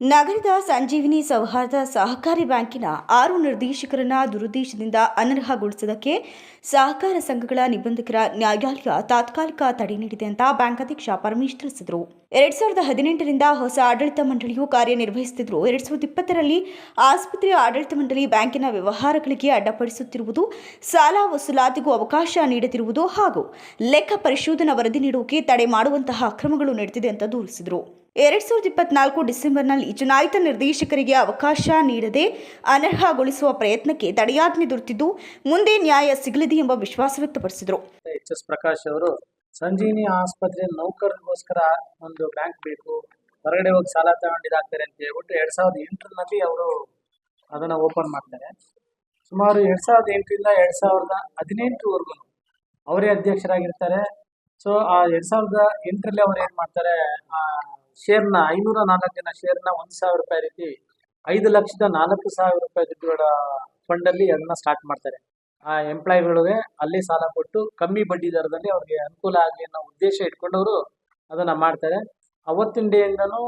ನಗರದ ಸಂಜೀವಿನಿ ಸೌಹಾರ್ದ ಸಹಕಾರಿ ಬ್ಯಾಂಕಿನ ಆರು ನಿರ್ದೇಶಕರನ್ನ ದುರುದ್ದೇಶದಿಂದ ಅನರ್ಹಗೊಳಿಸುವುದಕ್ಕೆ ಸಹಕಾರ ಸಂಘಗಳ ನಿಬಂಧಕರ ನ್ಯಾಯಾಲಯ ತಾತ್ಕಾಲಿಕ ತಡೆ ನೀಡಿದೆ ಅಂತ ಬ್ಯಾಂಕ್ ಅಧ್ಯಕ್ಷ ಪರಮೇಶ್ ತಿಳಿಸಿದರು. ಎರಡ್ ಸಾವಿರದ ಹದಿನೆಂಟರಿಂದ ಹೊಸ ಆಡಳಿತ ಮಂಡಳಿಯು ಕಾರ್ಯನಿರ್ವಹಿಸುತ್ತಿದ್ದರು ಎರಡ್ ಸಾವಿರದ ಇಪ್ಪತ್ತರಲ್ಲಿ ಆಸ್ಪತ್ರೆಯ ಆಡಳಿತ ಮಂಡಳಿ ಬ್ಯಾಂಕಿನ ವ್ಯವಹಾರಗಳಿಗೆ ಅಡ್ಡಪಡಿಸುತ್ತಿರುವುದು, ಸಾಲ ವಸೂಲಾತಿಗೂ ಅವಕಾಶ ನೀಡುತ್ತಿರುವುದು ಹಾಗೂ ಲೆಕ್ಕ ಪರಿಶೋಧನಾ ವರದಿ ನೀಡುವಿಕೆ ತಡೆ ಮಾಡುವಂತಹ ಅಕ್ರಮಗಳು ನಡೆದಿದೆ ಅಂತ ದೂರಿಸಿದರು. ಎರಡ್ ಸಾವಿರದ ಇಪ್ಪತ್ನಾಲ್ಕು ಡಿಸೆಂಬರ್ನಲ್ಲಿ ಚುನಾಯಿತ ನಿರ್ದೇಶಕರಿಗೆ ಅವಕಾಶ ನೀಡದೆ ಅನರ್ಹಗೊಳಿಸುವ ಪ್ರಯತ್ನಕ್ಕೆ ತಡೆಯಾಜ್ಞೆ ದೊರೆತಿದ್ದು, ಮುಂದೆ ನ್ಯಾಯ ಸಿಗಲಿದೆ ಎಂಬ ವಿಶ್ವಾಸ ವ್ಯಕ್ತಪಡಿಸಿದರು. ಎಚ್ ಎಸ್ ಪ್ರಕಾಶ್ ಅವರು, ಸಂಜೀವಿನಿ ಆಸ್ಪತ್ರೆ ನೌಕರರಿಗೋಸ್ಕರ ಒಂದು ಬ್ಯಾಂಕ್ ಬೇಕು, ಹೊರಗಡೆ ಹೋಗಿ ಸಾಲ ತಗೊಂಡಿದ್ದಾಗ್ತಾರೆ ಅಂತ ಹೇಳ್ಬಿಟ್ಟು ಎರಡ್ ಸಾವಿರದ ಎಂಟರಲ್ಲಿ ಅವರು ಅದನ್ನ ಓಪನ್ ಮಾಡ್ತಾರೆ. ಸುಮಾರು ಎರಡ್ ಸಾವಿರದ ಎಂಟರಿಂದ ಎರಡ್ ಸಾವಿರದ ಹದಿನೆಂಟರವರೆಗೂ ಅವರೇ ಅಧ್ಯಕ್ಷರಾಗಿರ್ತಾರೆ. ಸೊ, ಆ ಎರಡ್ ಸಾವಿರದ ಎಂಟರಲ್ಲಿ ಅವ್ರು ಏನ್ ಮಾಡ್ತಾರೆ, ಆ ಶೇರ್ನ ಐನೂರ ನಾಲ್ಕು ಜನ ಶೇರ್ನ ಒಂದು ಸಾವಿರ ರೂಪಾಯಿ ರೀತಿ ಐದು ಲಕ್ಷದ ನಾಲ್ಕು ಸಾವಿರ ರೂಪಾಯಿ ದುಡ್ಡುಗಳ ಫಂಡಲ್ಲಿ ಅದನ್ನ ಸ್ಟಾರ್ಟ್ ಮಾಡ್ತಾರೆ. ಆ ಎಂಪ್ಲಾಯಿಗಳಿಗೆ ಅಲ್ಲಿ ಸಾಲ ಕೊಟ್ಟು ಕಮ್ಮಿ ಬಡ್ಡಿ ದರದಲ್ಲಿ ಅವ್ರಿಗೆ ಅನುಕೂಲ ಆಗಲಿ ಅನ್ನೋ ಉದ್ದೇಶ ಇಟ್ಕೊಂಡವರು ಅದನ್ನ ಮಾಡ್ತಾರೆ. ಅವತ್ತಿನ ಡೇಯಿಂದನೂ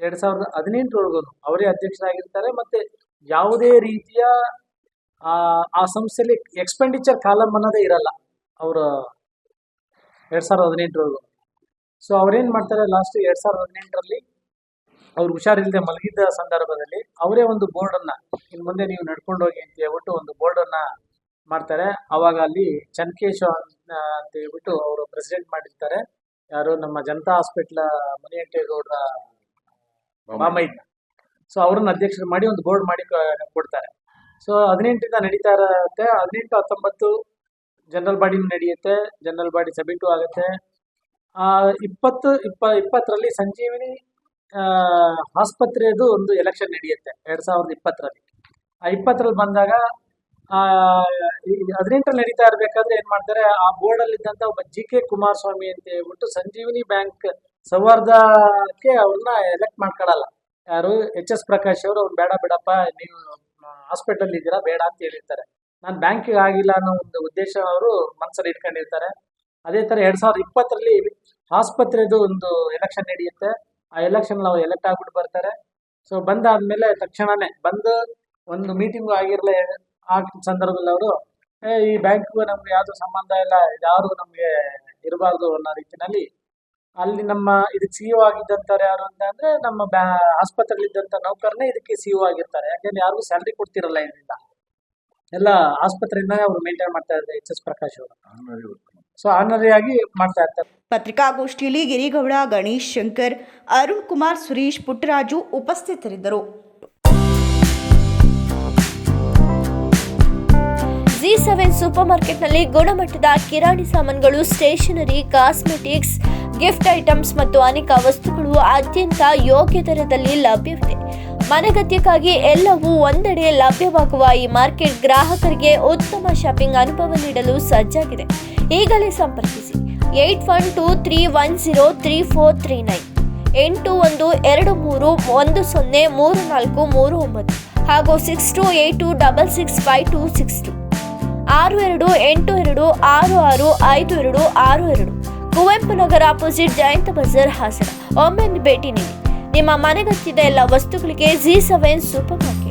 ಎರಡು ಸಾವಿರದ ಹದಿನೆಂಟರವರೆಗೂ ಅವರೇ ಅಧ್ಯಕ್ಷರಾಗಿರ್ತಾರೆ ಮತ್ತೆ ಯಾವುದೇ ರೀತಿಯ, ಆ ಸಂಸ್ಥೆಯಲ್ಲಿ ಎಕ್ಸ್ಪೆಂಡಿಚರ್ ಕಾಲಮ್ ಅನ್ನೋದೇ ಇರಲ್ಲ. ಅವರು ಎರಡು ಸಾವಿರದ ಹದಿನೆಂಟರವರೆಗೂ ಸೊ ಅವ್ರೇನ್ ಮಾಡ್ತಾರೆ ಲಾಸ್ಟ್ ಎರಡು ಸಾವಿರದ ಹದಿನೆಂಟರಲ್ಲಿ ಅವ್ರು ಹುಷಾರಿಲ್ಲದೆ ಮಲಗಿದ್ದ ಸಂದರ್ಭದಲ್ಲಿ ಅವರೇ ಒಂದು ಬೋರ್ಡನ್ನು ಇನ್ನು ಇನ್ ಮುಂದೆ ನೀವು ನಡ್ಕೊಂಡು ಹೋಗಿ ಅಂತ ಹೇಳ್ಬಿಟ್ಟು ಒಂದು ಬೋರ್ಡನ್ನು ಅನ್ನ ಮಾಡ್ತಾರೆ. ಅವಾಗ ಅಲ್ಲಿ ಚನ್ಕೇಶ್ ಅಂತ ಹೇಳ್ಬಿಟ್ಟು ಅವರು ಪ್ರೆಸಿಡೆಂಟ್ ಮಾಡಿರ್ತಾರೆ. ಯಾರು ನಮ್ಮ ಜನತಾ ಹಾಸ್ಪಿಟ್ಲ ಮುನಿಯಂಟೇಗೌಡರ ಮಾಮಯ್ಯ ಸೊ ಅವ್ರನ್ನ ಅಧ್ಯಕ್ಷರು ಮಾಡಿ ಒಂದು ಬೋರ್ಡ್ ಮಾಡಿ ಕೊಡ್ತಾರೆ. ಸೊ ಹದಿನೆಂಟರಿಂದ ನಡೀತಾ ಇರತ್ತೆ. ಹದಿನೆಂಟು ಹತ್ತೊಂಬತ್ತು ಜನರಲ್ ಬಾಡಿ ನಡೆಯುತ್ತೆ. ಜನರಲ್ ಬಾಡಿ ಸಬ್ಮಿಟು ಆಗುತ್ತೆ. ಇಪ್ಪತ್ತು, ಇಪ್ಪ, ಇಪ್ಪತ್ತರಲ್ಲಿ ಸಂಜೀವಿನಿ ಆಸ್ಪತ್ರೆಯದು ಒಂದು ಎಲೆಕ್ಷನ್ ನಡೆಯುತ್ತೆ, ಎರಡು ಸಾವಿರದ ಇಪ್ಪತ್ತರಲ್ಲಿ. ಆ ಇಪ್ಪತ್ತರಲ್ಲಿ ಬಂದಾಗ ಹದಿನೆಂಟರಲ್ಲಿ ನಡೀತಾ ಇರಬೇಕಾದ್ರೆ ಏನು ಮಾಡ್ತಾರೆ, ಆ ಬೋರ್ಡ್ ಅಲ್ಲಿ ಇದ್ದಂತ ಒಬ್ಬ ಜಿ ಕೆ ಕುಮಾರಸ್ವಾಮಿ ಅಂತ ಹೇಳ್ಬಿಟ್ಟು ಸಂಜೀವಿನಿ ಬ್ಯಾಂಕ್ ಸೌಹಾರ್ದಕ್ಕೆ ಅವ್ರನ್ನ ಎಲೆಕ್ಟ್ ಮಾಡ್ಕೊಳಲ್ಲ. ಯಾರು? ಎಚ್ ಎಸ್ ಪ್ರಕಾಶ್ ಅವರು ಅವ್ರು ಬೇಡ, ಬೇಡಪ್ಪ, ನೀವು ಹಾಸ್ಪಿಟಲ್ ಇದ್ದೀರಾ, ಬೇಡ ಅಂತ ಹೇಳಿರ್ತಾರೆ. ನಾನು ಬ್ಯಾಂಕಿಗೆ ಆಗಿಲ್ಲ ಅನ್ನೋ ಒಂದು ಉದ್ದೇಶ ಅವರು ಮನಸ್ಸಲ್ಲಿ ಇಟ್ಕೊಂಡಿರ್ತಾರೆ. ಅದೇ ತರ ಎರಡ್ ಸಾವಿರದ ಇಪ್ಪತ್ತರಲ್ಲಿ ಆಸ್ಪತ್ರೆದು ಒಂದು ಎಲೆಕ್ಷನ್ ನಡೆಯುತ್ತೆ. ಆ ಎಲೆಕ್ಷನ್ ಅವ್ರು ಎಲೆಕ್ಟ್ ಆಗ್ಬಿಟ್ಟು ಬರ್ತಾರೆ. ಸೊ ಬಂದಾದ್ಮೇಲೆ ತಕ್ಷಣನೇ ಬಂದು ಒಂದು ಮೀಟಿಂಗ್ ಆಗಿರಲಿ ಆ ಸಂದರ್ಭದಲ್ಲಿ ಅವರು ಈ ಬ್ಯಾಂಕ್ಗೂ ನಮ್ಗೆ ಯಾವ್ದು ಸಂಬಂಧ ಇಲ್ಲ ಯಾರು ನಮಗೆ ಇರಬಾರ್ದು ಅನ್ನೋ ರೀತಿನಲ್ಲಿ ಅಲ್ಲಿ ನಮ್ಮ ಇದಕ್ಕೆ ಸಿ ಆಗಿದ್ದಂತಾರೆ ಯಾರು ಅಂತ ಅಂದರೆ ನಮ್ಮ ಬ್ಯಾ ಇದ್ದಂತ ನೌಕರನೇ ಇದಕ್ಕೆ ಸಿ ಆಗಿರ್ತಾರೆ. ಯಾಕಂದ್ರೆ ಯಾರಿಗೂ ಸ್ಯಾಲ್ರಿ ಕೊಡ್ತಿರಲ್ಲ ಇದರಿಂದ. ಎಲ್ಲ ಆಸ್ಪತ್ರೆಯಿಂದ ಅವರು ಮೇಂಟೈನ್ ಮಾಡ್ತಾ ಇದ್ದಾರೆ ಎಚ್ ಎಸ್ ಪ್ರಕಾಶ್ ಅವರು. ಸೊ ಆನರಿ ಆಗಿ ಮಾಡ್ತಾ ಇರ್ತಾರೆ. ಪತ್ರಿಕಾಗೋಷ್ಠಿಯಲ್ಲಿ ಗಿರಿಗೌಡ, ಗಣೇಶ್ ಶಂಕರ್, ಅರುಣ್ ಕುಮಾರ್, ಸುರೇಶ್ ಪುಟ್ಟರಾಜು ಉಪಸ್ಥಿತರಿದ್ದರು. ಜಿ ಸೆವೆನ್ ಸೂಪರ್ ಮಾರ್ಕೆಟ್ನಲ್ಲಿ ಗುಣಮಟ್ಟದ ಕಿರಾಣಿ ಸಾಮಾನುಗಳು, ಸ್ಟೇಷನರಿ, ಕಾಸ್ಮೆಟಿಕ್ಸ್, ಗಿಫ್ಟ್ ಐಟಮ್ಸ್ ಮತ್ತು ಅನೇಕ ವಸ್ತುಗಳು ಅತ್ಯಂತ ಯೋಗ್ಯ ದರದಲ್ಲಿ ಲಭ್ಯವಿದೆ. ಮನೆಗತ್ಯಕ್ಕಾಗಿ ಎಲ್ಲವೂ ಒಂದೆಡೆ ಲಭ್ಯವಾಗುವ ಈ ಮಾರ್ಕೆಟ್ ಗ್ರಾಹಕರಿಗೆ ಉತ್ತಮ ಶಾಪಿಂಗ್ ಅನುಭವ ನೀಡಲು ಸಜ್ಜಾಗಿದೆ. ಈಗಲೇ ಸಂಪರ್ಕಿಸಿ. Eight one two three one zero three four three nine. ಎಂಟು ಒಂದು ಎರಡು ಮೂರು ಒಂದು ಸೊನ್ನೆ ಮೂರು ನಾಲ್ಕು ಮೂರು ಒಂಬತ್ತು ಹಾಗೂ six two eight two double six five two six two. ಆರು ಎರಡು ಎಂಟು ಎರಡು ಆರು ಆರು ಐದು ಎರಡು ಆರು ಎರಡು. ಕುವೆಂಪು ನಗರ ಅಪೋಸಿಟ್ ಜಯಂತ ಬಜಾರ್ ಹಾಸನ. ಒಮ್ಮೆ ಭೇಟಿ ನೀಡಿ. ನಿಮ್ಮ ಮನೆಗತ್ತಿದ ಎಲ್ಲ ವಸ್ತುಗಳಿಗೆ ಜಿ ಸೆವೆನ್ ಸೂಪರ್ ಮಾರ್ಕೆಟ್.